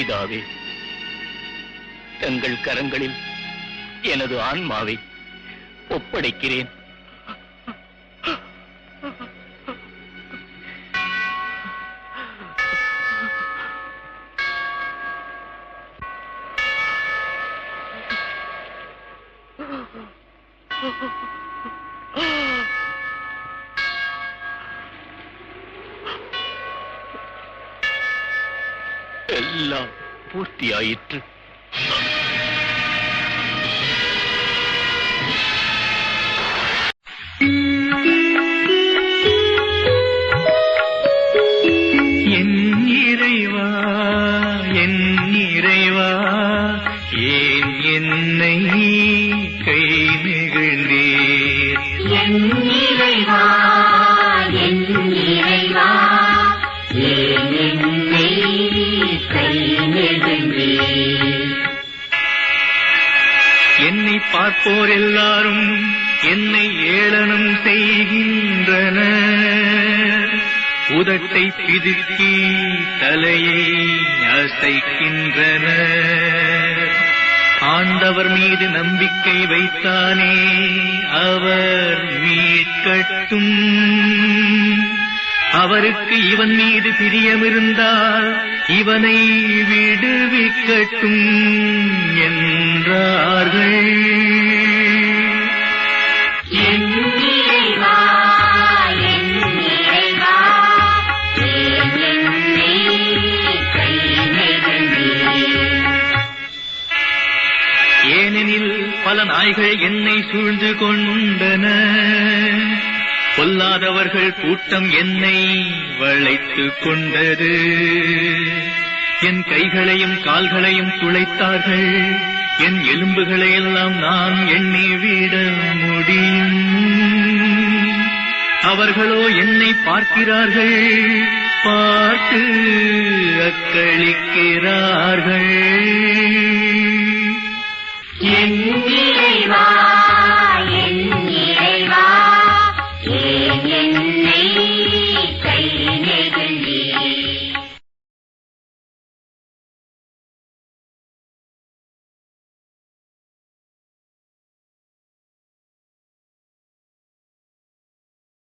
பிதாவே தங்கள் கரங்களில் எனது ஆன்மாவை ஒப்படைக்கிறேன். எல்லாம் பூர்த்தியாயிற்று. என் இறைவா என் இறைவா ஏன் என்னை கை நெகிழ்ந்தீர்? என் இறைவா என்னை பார்ப்போர் எல்லாரும் என்னை ஏளனம் செய்கின்றனர் உதட்டை பிதுக்கி தலையை அசைக்கின்றனர் ஆண்டவர் மீது நம்பிக்கை வைத்தானே அவர் மீட்கட்டும். அவருக்கு இவன் மீது பிரியமிருந்தால் இவனை விடுவிக்கட்டும் என்றார்கள். ஏனெனில் பல நாய்கள் என்னை சூழ்ந்து கொண்டன. பொல்லாதவர்கள் கூட்டம் என்னை வளைத்துக் கொண்டது. என் கைகளையும் கால்களையும் துளைத்தார்கள். என் எலும்புகளை எல்லாம் நான் எண்ணி விட முடியும். அவர்களோ என்னை பார்க்கிறார்கள். பார்த்து அக்களிக்கிறார்கள். என்